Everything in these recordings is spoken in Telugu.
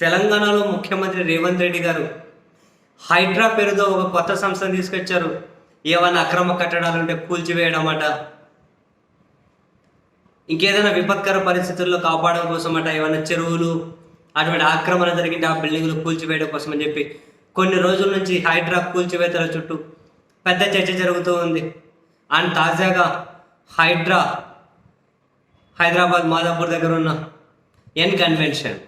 తెలంగాణలో ముఖ్యమంత్రి రేవంత్ రెడ్డి గారు హైడ్రా పేరుతో ఒక కొత్త సంస్థను తీసుకొచ్చారు. ఏమైనా అక్రమ కట్టడాలు ఉంటే కూల్చివేయడం అట ఇంకేదైనా విపత్కర పరిస్థితుల్లో కాపాడడం కోసం అట ఏమైనా చెరువులు అటువంటి ఆక్రమణ జరిగింటే ఆ బిల్డింగ్లు కూల్చివేయడం కోసం అని చెప్పి కొన్ని రోజుల నుంచి హైడ్రా కూల్చివేతల చుట్టూ పెద్ద చర్చ జరుగుతూ ఉంది. అండ్ తాజాగా హైడ్రా హైదరాబాద్ మాదాపూర్ దగ్గర ఉన్న ఎన్ కన్వెన్షన్.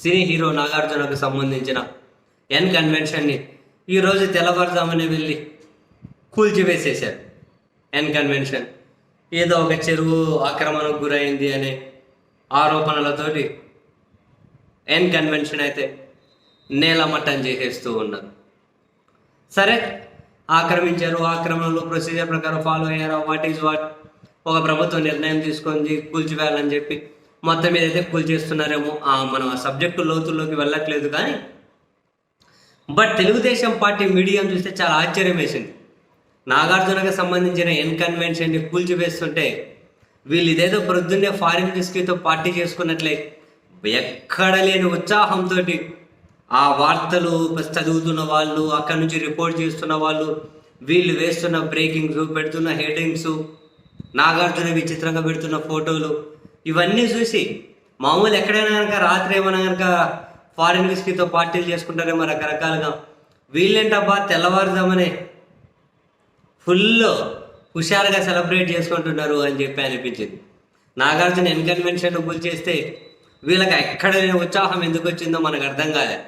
సినీ హీరో నాగార్జునకు సంబంధించిన ఎన్ కన్వెన్షన్ని ఈరోజు తెల్లవారుజామునే వెళ్ళి కూల్చివేసేశారు. ఎన్ కన్వెన్షన్ ఏదో ఒక చెరువు ఆక్రమణకు గురైంది అనే ఆరోపణలతోటి ఎన్ కన్వెన్షన్ అయితే నేలమట్టం చేసేస్తూ ఉన్నారు సరే ఆక్రమించారు. ఆక్రమణలో ప్రొసీజర్ ప్రకారం ఫాలో అయ్యారు. వాట్ ఈజ్ వాట్ ఒక ప్రభుత్వం నిర్ణయం తీసుకొని కూల్చివేయాలని చెప్పి మొత్తం మీద అయితే కూల్ చేస్తున్నారేమో. మనం ఆ సబ్జెక్టు లోతుల్లోకి వెళ్ళట్లేదు కానీ బట్ తెలుగుదేశం పార్టీ మీడియం చూస్తే చాలా ఆశ్చర్యం వేసింది. నాగార్జునకు సంబంధించిన ఎన్కన్వెన్షన్ని కూల్చివేస్తుంటే వీళ్ళు ఇదేదో ప్రొద్దున్నే ఫారిన్ మినిస్ట్రీతో పార్టీ చేసుకున్నట్లే ఎక్కడ లేని ఉత్సాహంతో ఆ వార్తలు చదువుతున్న వాళ్ళు అక్కడి నుంచి రిపోర్ట్ చేస్తున్న వాళ్ళు వీళ్ళు వేస్తున్న బ్రేకింగ్స్ పెడుతున్న హెడ్డింగ్స్ నాగార్జున విచిత్రంగా పెడుతున్న ఫోటోలు ఇవన్నీ చూసి మామూలు ఎక్కడైనా కనుక రాత్రి ఏమైనా కనుక ఫారిన్ విస్కీతో పార్టీలు చేసుకుంటారేమో రకరకాలుగా. వీళ్ళేంటబ్బా తెల్లవారుదామనే ఫుల్ హుషారుగా సెలబ్రేట్ చేసుకుంటున్నారు అని చెప్పి అనిపించింది. నాగార్జున ఎన్కన్వెన్షన్ గురి చేస్తే వీళ్ళకి ఎక్కడ ఉత్సాహం ఎందుకు వచ్చిందో మనకు అర్థం కాలే.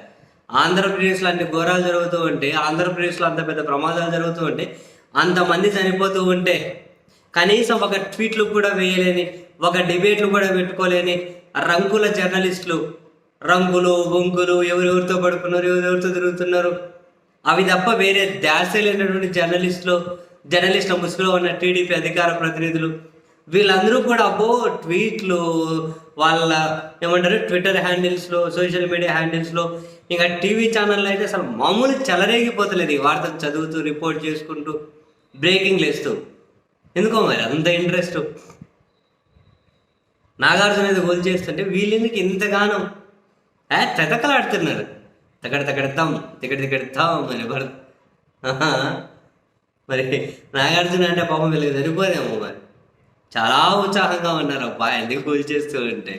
ఆంధ్రప్రదేశ్లో అన్ని ఘోరాలు జరుగుతూ ఉంటే ఆంధ్రప్రదేశ్లో అంత పెద్ద ప్రమాదాలు జరుగుతూ ఉంటే అంతమంది చనిపోతూ ఉంటే కనీసం ఒక ట్వీట్లు కూడా వేయలేని ఒక డిబేట్లు కూడా పెట్టుకోలేని రంగుల జర్నలిస్టులు. రంగులు బొంగులు ఎవరెవరితో పడుకున్నారు ఎవరెవరితో తిరుగుతున్నారు. అవి తప్ప వేరే ధ్యాస లేనటువంటి జర్నలిస్టులు జర్నలిస్టుల ముసుగులో ఉన్న టీడీపీ అధికార ప్రతినిధులు. వీళ్ళందరూ కూడా అబ్బో ట్వీట్లు వాళ్ళ ఏమంటారు ట్విట్టర్ హ్యాండిల్స్లో సోషల్ మీడియా హ్యాండిల్స్లో. ఇంకా టీవీ ఛానల్లో అయితే అసలు మామూలు చెలరేగిపోతలేదు ఈ వార్తలు చదువుతూ రిపోర్ట్ చేసుకుంటూ బ్రేకింగ్ లేస్తూ. ఎందుకో మరి అంత ఇంట్రెస్ట్ నాగార్జున అనేది గోల్ చేస్తుంటే వీళ్ళెందుకు ఇంతగానో? ఏ తెతకలాడుతున్నారు. తగడ తగడతాం తికడ తికడతాం అని పడు మరి నాగార్జున అంటే పాపం వీళ్ళకి సరిపోదేమో మరి. చాలా ఉత్సాహంగా ఉన్నారు అబ్బాయి ఎందుకు గోల్ చేస్తూ ఉంటే?